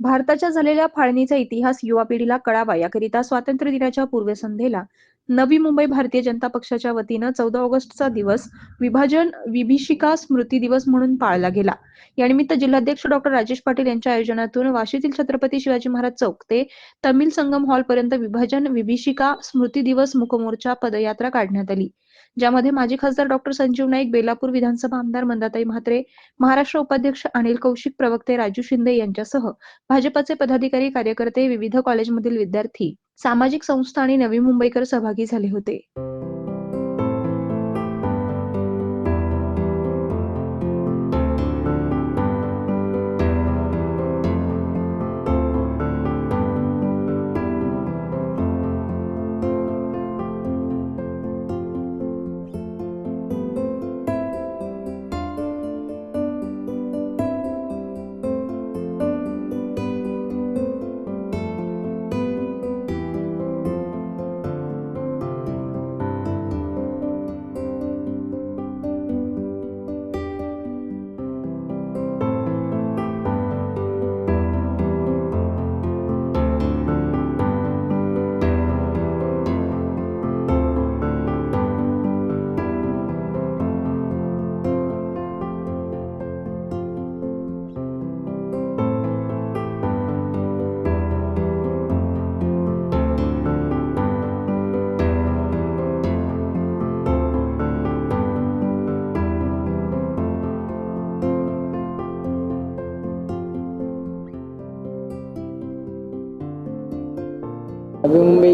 भारताच्या झालेल्या फाळणीचा इतिहास युवा पिढीला कळावा याकरिता स्वातंत्र्य दिनाच्या पूर्वसंध्येला नवी मुंबई भारतीय जनता पक्षाच्या वतीनं चौदा ऑगस्टचा दिवस विभाजन विभीषिका स्मृती दिवस म्हणून पाळला गेला. यानिमित्त जिल्हाध्यक्ष डॉक्टर राजेश पाटील यांच्या आयोजनातून वाशीतील छत्रपती शिवाजी महाराज चौक ते तमिल संगम हॉल पर्यंत विभाजन विभीषिका स्मृती दिवस मुखमोर्चा पदयात्रा काढण्यात आली. ज्यामध्ये माजी खासदार डॉक्टर संजीव नाईक बेलापूर विधानसभा आमदार मंदाताई म्हात्रे महाराष्ट्र उपाध्यक्ष अनिल कौशिक प्रवक्ते राजू शिंदे यांच्यासह भाजपचे पदाधिकारी कार्यकर्ते विविध कॉलेजमधील विद्यार्थी सामाजिक संस्था आणि नवी मुंबईकर सहभागी झाले होते.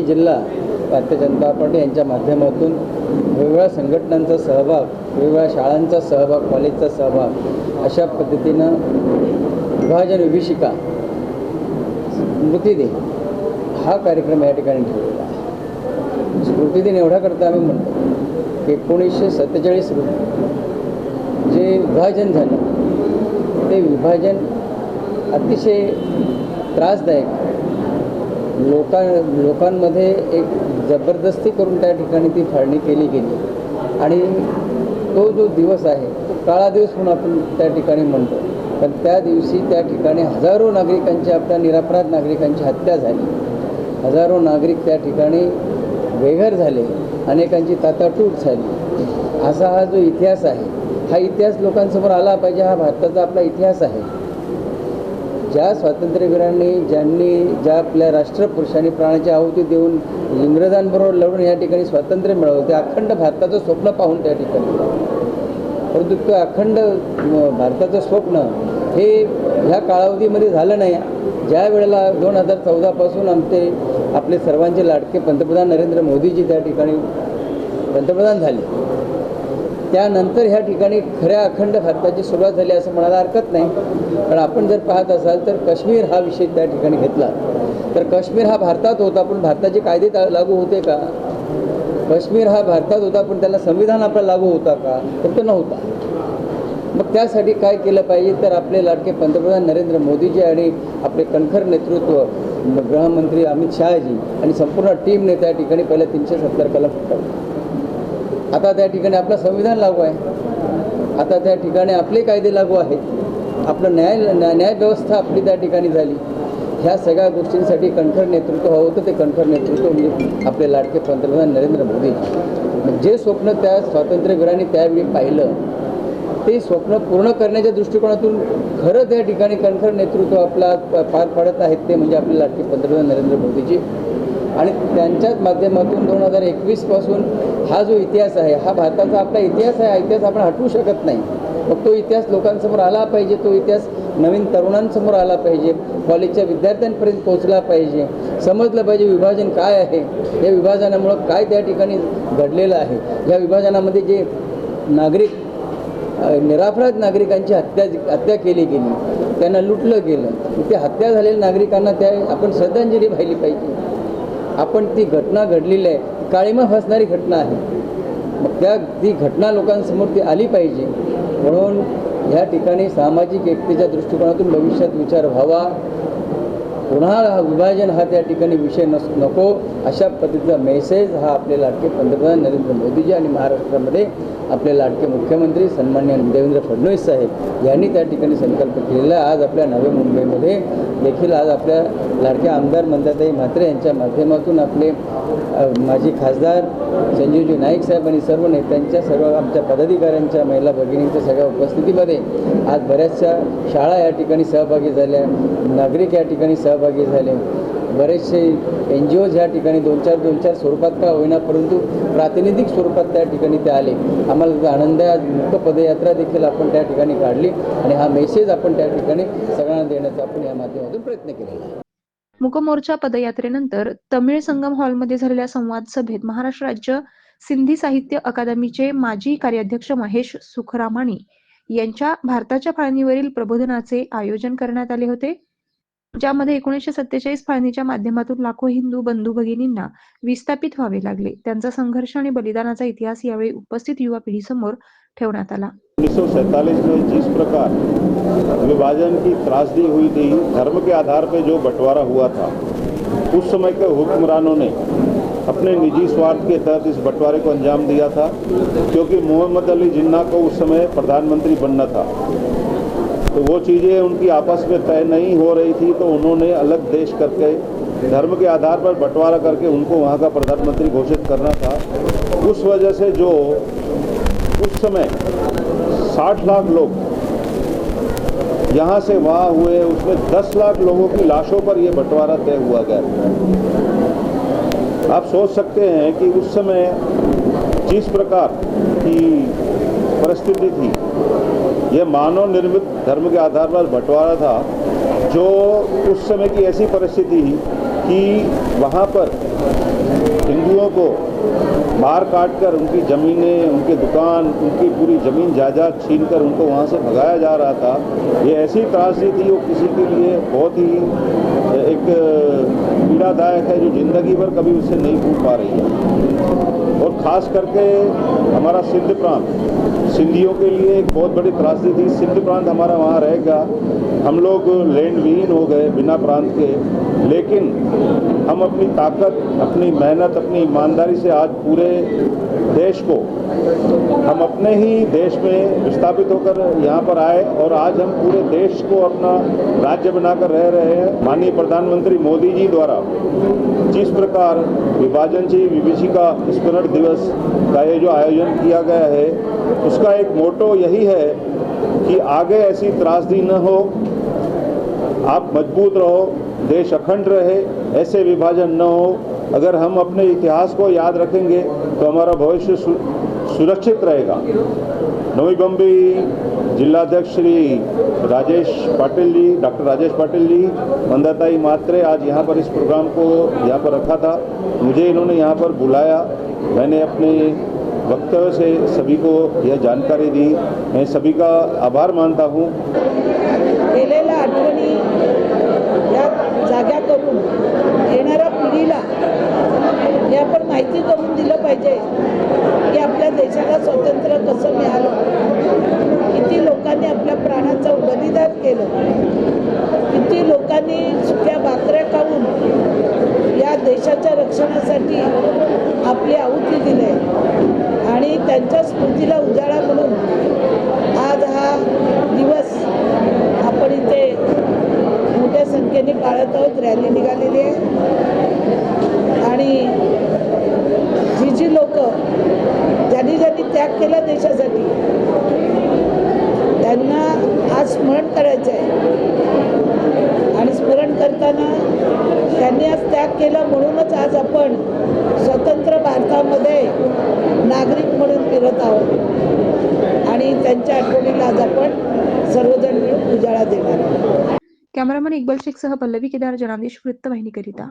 जिल्हा भारतीय जनता पार्टी यांच्या माध्यमातून वेगवेगळ्या संघटनांचा सहभाग वेगवेगळ्या शाळांचा सहभाग कॉलेजचा सहभाग अशा पद्धतीनं विभाजन विभीषिका स्मृतिदिन हा कार्यक्रम या ठिकाणी ठेवलेला आहे. स्मृतिदिन एवढ्याकरता एवढा करता आम्ही म्हणतो की एकोणीसशे सत्तेचाळीस जे विभाजन झालं ते विभाजन अतिशय त्रासदायक लोकां लोकांमध्ये एक जबरदस्ती करून त्या ठिकाणी ती फाळणी केली गेली. आणि तो जो दिवस आहे तो काळा दिवस म्हणून आपण त्या ठिकाणी म्हणतो. पण त्या दिवशी त्या ठिकाणी हजारो नागरिकांची आपल्या निरापराध नागरिकांची हत्या झाली. हजारो नागरिक त्या ठिकाणी बेघर झाले. अनेकांची ताताटूट झाली. असा हा जो इतिहास आहे हा इतिहास लोकांसमोर आला पाहिजे. हा भारताचा आपला इतिहास आहे. ज्या स्वातंत्र्यवीरांनी ज्यांनी ज्या आपल्या राष्ट्रपुरुषांनी प्राणाची आहुती देऊन इंग्रजांबरोबर लढून या ठिकाणी स्वातंत्र्य मिळवलं ते अखंड भारताचं स्वप्न पाहून त्या ठिकाणी. परंतु ते अखंड भारताचं स्वप्न हे ह्या कालावधीमध्ये झालं नाही. ज्या वेळेला दोन हजार चौदापासून आमचे आपले सर्वांचे लाडके पंतप्रधान नरेंद्र मोदीजी त्या ठिकाणी पंतप्रधान झाले. त्यानंतर ह्या ठिकाणी खऱ्या अखंड भारताची सुरुवात झाली असं म्हणायला हरकत नाही. पण आपण जर पाहत असाल तर काश्मीर हा विषय त्या ठिकाणी घेतला. तर काश्मीर हा भारतात होता पण भारताचे कायदे लागू होते का? काश्मीर हा भारतात होता पण त्याला संविधान आपला लागू होता का? तर तो नव्हता. मग त्यासाठी काय केलं पाहिजे? तर आपले लाडके पंतप्रधान नरेंद्र मोदीजी आणि आपले कणखर नेतृत्व गृहमंत्री अमित शहाजी आणि संपूर्ण टीमने त्या ठिकाणी पहिल्या तीनशे सत्तर कलम फटकावले. आता त्या ठिकाणी आपलं संविधान लागू आहे. आता त्या ठिकाणी आपले कायदे लागू आहेत. आपलं न्याय न्यायव्यवस्था आपली त्या ठिकाणी झाली. ह्या सगळ्या गोष्टींसाठी कणखर नेतृत्व हवं होतं ते कणखर नेतृत्व म्हणजे आपले लाडके पंतप्रधान नरेंद्र मोदी. जे स्वप्न त्या स्वातंत्र्यवीरांनी त्यावेळी पाहिलं ते स्वप्न पूर्ण करण्याच्या दृष्टिकोनातून खरं त्या ठिकाणी कणखर नेतृत्व आपला प- पार पाडत आहेत ते म्हणजे आपले लाडके पंतप्रधान नरेंद्र मोदीजी. आणि त्यांच्याच माध्यमातून दोन हजार एकवीसपासून हा जो इतिहास आहे हा भारताचा आपला इतिहास आहे हा इतिहास आपण हटवू शकत नाही. मग तो इतिहास लोकांसमोर आला पाहिजे तो इतिहास नवीन तरुणांसमोर आला पाहिजे कॉलेजच्या विद्यार्थ्यांपर्यंत पोहोचला पाहिजे. समजलं पाहिजे विभाजन काय आहे या विभाजनामुळं काय त्या ठिकाणी घडलेलं आहे. या विभाजनामध्ये जे नागरिक अ, निरापराध नागरिकांची हत्या हत्या केली गेली त्यांना लुटलं गेलं. ते हत्या झालेल्या नागरिकांना त्या आपण श्रद्धांजली वाहिली पाहिजे. आपण ती घटना घडलेली आहे काळीमा फसणारी घटना आहे. मग त्या ती घटना लोकांसमोर ती आली पाहिजे. म्हणून ह्या ठिकाणी सामाजिक एकतेच्या दृष्टिकोनातून भविष्यात विचार व्हावा. पुन्हा हा विभाजन हा त्या ठिकाणी विषय नस नको. अशा पद्धतीचा मेसेज हा आपले लाडके पंतप्रधान नरेंद्र मोदीजी आणि महाराष्ट्रामध्ये आपले लाडके मुख्यमंत्री सन्मान्य देवेंद्र फडणवीस साहेब यांनी त्या ठिकाणी संकल्प केलेला. आज आपल्या नवी मुंबईमध्ये देखील आज आपल्या लाडक्या आमदार मंदाताई म्हात्रे यांच्या माध्यमातून आपले माजी खासदार संजीवजी नाईक साहेब आणि सर्व नेत्यांच्या सर्व आमच्या पदाधिकाऱ्यांच्या महिला भगिनींच्या सगळ्या उपस्थितीमध्ये आज बऱ्याचशा शाळा या ठिकाणी सहभागी झाल्या. नागरिक या ठिकाणी सहभागी झाले. बरेचसे एन जी ओज ह्या ठिकाणी दोन चार दोन चार स्वरूपात का होईना परंतु प्रातिनिधिक स्वरूपात त्या ठिकाणी ते आले. आम्हाला आनंद मुख्य पदयात्रा देखील आपण त्या ठिकाणी काढली आणि हा मेसेज आपण त्या ठिकाणी सगळ्यांना देण्याचा आपण या माध्यमातून प्रयत्न केलेला मुकमोर्चा पदयात्रेनंतर तमिळ संगम हॉलमध्ये झालेल्या संवाद सभेत महाराष्ट्र राज्य सिंधी साहित्य अकादमीचे माजी कार्याध्यक्ष महेश सुखरामाणी यांच्या भारताच्या फाळणीवरील प्रबोधनाचे आयोजन करण्यात आले होते. ज्यामध्ये एकोणीसशे सत्तेचाळीस फाळणीच्या माध्यमातून लाखो हिंदू बंधू भगिनींना विस्थापित व्हावे लागले. त्यांचा संघर्ष आणि बलिदानाचा इतिहास यावेळी उपस्थित युवा पिढीसमोर ठेवण्यात आला. 1947 में जिस प्रकार विभाजन की त्रासदी हुई थी धर्म के आधार पर जो बंटवारा हुआ था उस समय के हुक्मरानों ने अपने निजी स्वार्थ के तहत इस बंटवारे को अंजाम दिया था क्योंकि मोहम्मद अली जिन्ना को उस समय प्रधानमंत्री बनना था। तो वो चीज़ें उनकी आपस में तय नहीं हो रही थी तो उन्होंने अलग देश करके धर्म के आधार पर बंटवारा करके उनको वहाँ का प्रधानमंत्री घोषित करना था। उस वजह से जो उस समय 60 लाख लोग यहाँ से वहाँ हुए, उसमें 10 लाख लोगों की लाशों पर ये बंटवारा तय हुआ गया। आप सोच सकते हैं कि उस समय जिस प्रकार की परिस्थिति थी ये मानव निर्मित धर्म के आधार पर बंटवारा था, जो उस समय की ऐसी परिस्थिति कि वहाँ पर हिंदुओं को मार काट कर उनकी ज़मीनें, उनके दुकान, उनकी पूरी ज़मीन जायदाद छीन कर उनको वहाँ से भगाया जा रहा था। ये ऐसी त्रासदी थी, वो किसी के लिए बहुत ही, एक, पीड़ादायक है, जो ज़िंदगी भर कभी उससे नहीं भूल पा रही है। और ख़ास करके हमारा सिद्ध प्रांत सिंधियों के लिए एक बहुत बड़ी त्रासदी थी। सिंध प्रांत हमारा वहाँ रहेगा। हम लोग लैंड विहीन हो गए बिना प्रांत के। लेकिन हम अपनी ताकत, अपनी मेहनत, अपनी ईमानदारी से आज पूरे देश को हम अपने ही देश में विस्थापित होकर यहाँ पर आए और आज हम पूरे देश को अपना राज्य बनाकर रह रहे हैं। माननीय प्रधानमंत्री मोदी जी द्वारा जिस प्रकार विभाजन से विभीषिका स्मरण दिवस का ये जो आयोजन किया गया है उसका एक मोटो यही है कि आगे ऐसी त्रासदी न हो, आप मज़बूत रहो, देश अखंड रहे, ऐसे विभाजन न हो। अगर हम अपने इतिहास को याद रखेंगे तो हमारा भविष्य सुरक्षित रहेगा। नवी बम्बई जिलाध्यक्ष श्री राजेश पाटिल जी, डॉक्टर राजेश पाटिल जी, मंदाताई मात्रे आज यहाँ पर इस प्रोग्राम को यहाँ पर रखा था। मुझे इन्होंने यहाँ पर बुलाया। मैंने अपने वक्त से सभी को यह जानकारी दी। मैं सभी का आभार मानता हूँ। केलेल्या आठवणी या जाग्या करून येणाऱ्या पिढीला हे आपण माहिती करून दिलं पाहिजे की आपल्या देशाला स्वातंत्र्य कसं मिळालं. किती लोकांनी आपल्या प्राणाचं बलिदान केलं. किती लोकांनी सुक्या भाकऱ्या खाऊन या देशाच्या रक्षणासाठी आपली आहुती दिली आहे. आणि त्यांच्या स्मृतीला उजाळा म्हणून आज हा दिवस आपण इथे मोठ्या संख्येने पाळत आहोत. रॅली निघालेली आहे. आणि जी जी लोक ज्यांनी ज्यांनी त्याग केला देशासाठी त्यांना आज स्मरण करायचं आहे. आणि स्मरण करताना त्यांनी आज त्याग केला म्हणूनच आज आपण स्वतंत्र भारतामध्ये नागरिक म्हणून फिरत आहोत आणि त्यांच्या आठवणीला आज आपण सर्वजण मिळून उजाळा देणार आहोत. कॅमेरामन शेख शेखसह पल्लवी केदार जनादेश वृत्तवाहिनीकरिता